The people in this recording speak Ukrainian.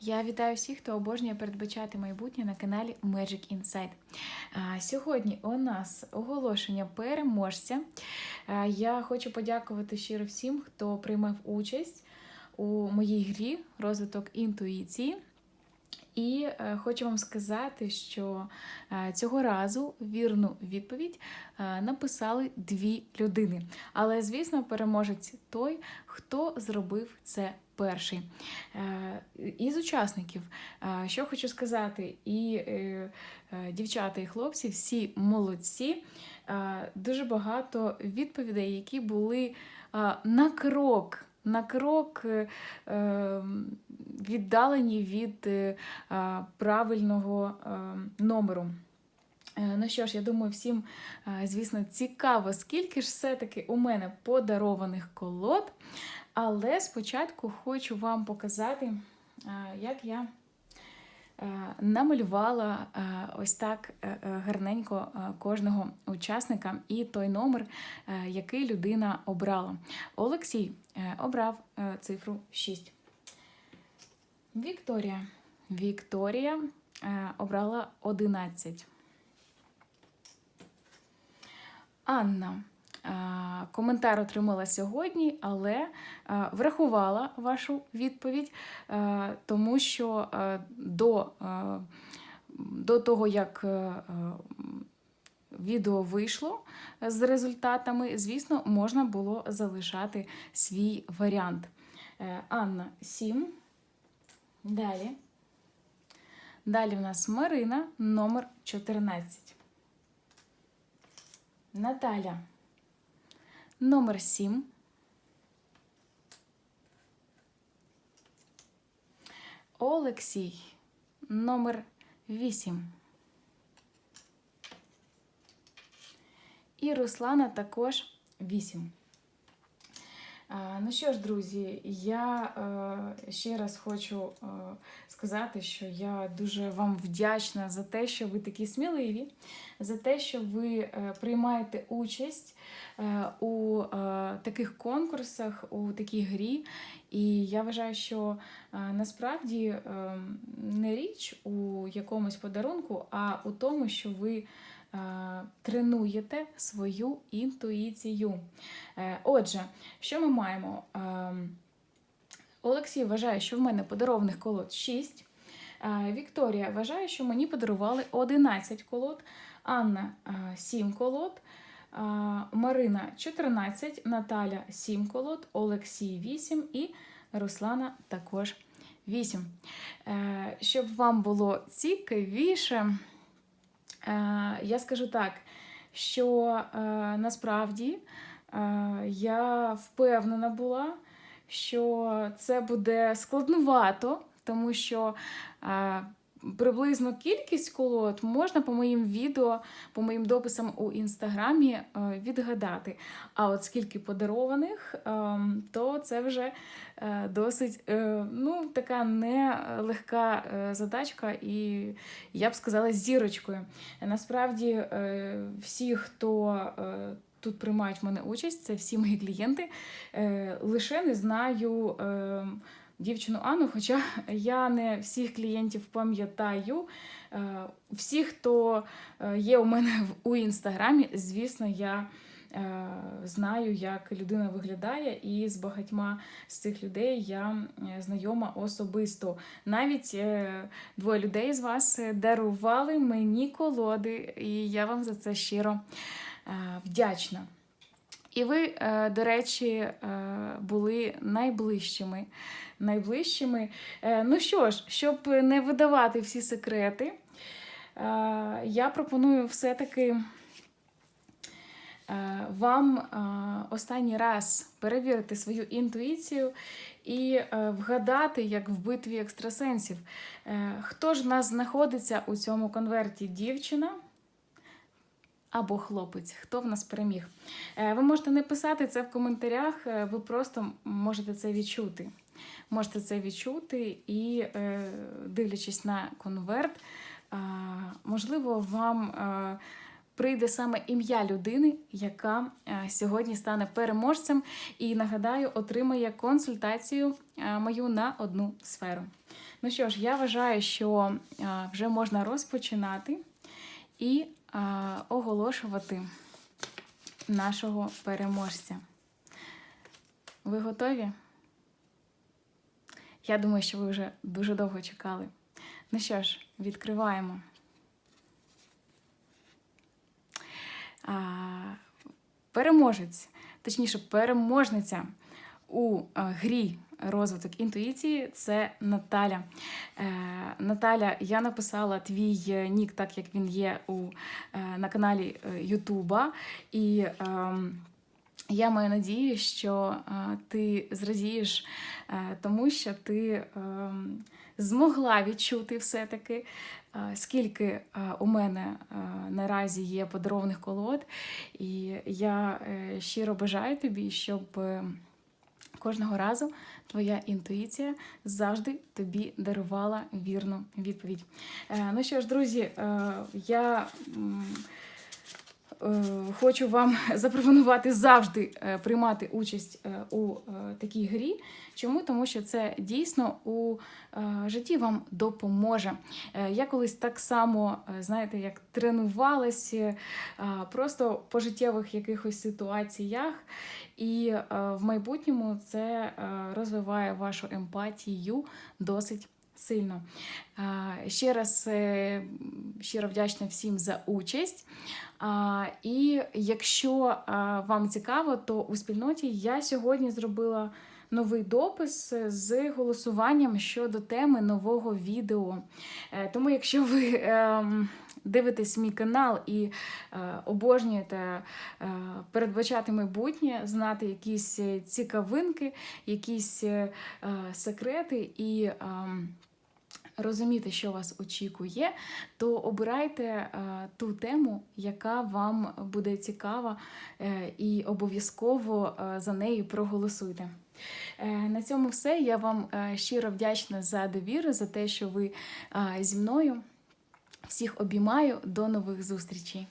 Я вітаю всіх, хто обожнює передбачати майбутнє на каналі Magic Insight. Сьогодні у нас оголошення переможця. Я хочу подякувати щиро всім, хто приймав участь у моїй грі розвиток інтуїції. І е, хочу вам сказати, що е, цього разу вірну відповідь е, написали дві людини. Але, звісно, переможець той, хто зробив це перший. Із учасників, що хочу сказати, і дівчата, і хлопці, всі молодці. Дуже багато відповідей, які були на крок. На крок е, е, віддалені від е, правильного е, номеру. Ну що ж, я думаю, всім, звісно, цікаво, скільки ж все-таки у мене подарованих колод. Але спочатку хочу вам показати, як я намалювала е, ось так е, е, гарненько е, кожного учасника і той номер, е, який людина обрала. Олексій е, обрав е, цифру 6. Вікторія. Вікторія е, обрала 11. Анна. Е, Коментар отримала сьогодні, але е, врахувала вашу відповідь, е, тому що до, до того, як відео вийшло з результатами, звісно, можна було залишати свій варіант. Анна 7. Далі. Далі в нас Марина, номер 14. Наталя. Номер 7. Олексій. Номер 8. І Руслана також 8. А, Ну що ж, друзі, я е, ще раз хочу е, сказати, що я дуже вам вдячна за те, що ви такі сміливі, за те, що ви е, приймаєте участь е, у е, таких конкурсах, у такій грі. І я вважаю, що е, насправді е, не річ у якомусь подарунку, а у тому, що ви е, тренуєте свою інтуїцію. Е, Отже, що ми маємо? Ем, Олексій вважає, що в мене подарованих колод 6. Е, Вікторія вважає, що мені подарували 11 колод, Анна 7 колод, е, Марина 14, Наталя 7 колод, Олексій 8 і Руслана також 8. Е, Щоб вам було цікавіше, е, я скажу так, що е, насправді е, я впевнена була, що це буде складнувато, тому що приблизно кількість колод можна по моїм відео, по моїм дописам у інстаграмі е, відгадати. А от скільки подарованих, е, то це вже е, досить е, ну, така нелегка задачка, і я б сказала, зірочкою. Насправді, всі, хто тут приймають в мене участь, це всі мої клієнти. Лише не знаю е, дівчину Анну, хоча я не всіх клієнтів пам'ятаю. Е, Всі, хто е, є у мене у інстаграмі, звісно, я. е, Знаю, як людина виглядає, і з багатьма з цих людей я знайома особисто. Навіть двоє людей з вас дарували мені колоди, і я вам за це щиро вдячна. І ви, е, до речі, е, були найближчими. найближчими. Е, Ну що ж, щоб не видавати всі секрети, я пропоную все-таки вам останній раз перевірити свою інтуїцію і вгадати, як в битві екстрасенсів, хто ж в нас знаходиться у цьому конверті дівчина або хлопець, хто в нас переміг. Е, Ви можете не писати це в коментарях, е, ви просто можете це відчути. Можете це відчути і, е, дивлячись на конверт, можливо, вам прийде саме ім'я людини, яка сьогодні стане переможцем, і нагадаю, отримає консультацію мою на одну сферу. Ну що ж, я вважаю, що вже можна розпочинати і е, оголошувати нашого переможця. Ви готові? Я думаю, що ви вже дуже довго чекали. Ну що ж, відкриваємо. А, переможець, точніше, переможниця у а, грі розвиток інтуїції це Наталя. Е, Наталя, я написала твій е, нік, так як він є у, е, на каналі е, Ютуба. І е, я маю надію, що е, ти зрадієш е, тому, що ти е, змогла відчути все-таки, е, скільки у мене наразі є подарованих колод. І я щиро бажаю тобі, щоб. Кожного разу твоя інтуїція завжди тобі дарувала вірну відповідь. Е, ну що ж, друзі, е, я хочу вам запропонувати завжди е, приймати участь е, у е, такій грі. Чому? Тому що це дійсно у е, житті вам допоможе. Е, Я колись так само, е, знаєте, як тренувалася е, просто по життєвих якихось ситуаціях, і е, в майбутньому це е, розвиває вашу емпатію досить сильно. Е, Ще раз е, щиро вдячна всім за участь. І якщо вам цікаво, то у спільноті я сьогодні зробила новий допис з голосуванням щодо теми нового відео. Е, Тому, якщо ви ем, дивитесь мій канал і е, обожнюєте е, передбачати майбутнє, знати якісь е, цікавинки, якісь е, е, секрети і. Розуміти, що вас очікує, то обирайте е, ту тему, яка вам буде цікава, е, і обов'язково е, за нею проголосуйте. На цьому все. Я вам щиро вдячна за довіру, за те, що ви зі мною. Всіх обіймаю. До нових зустрічей!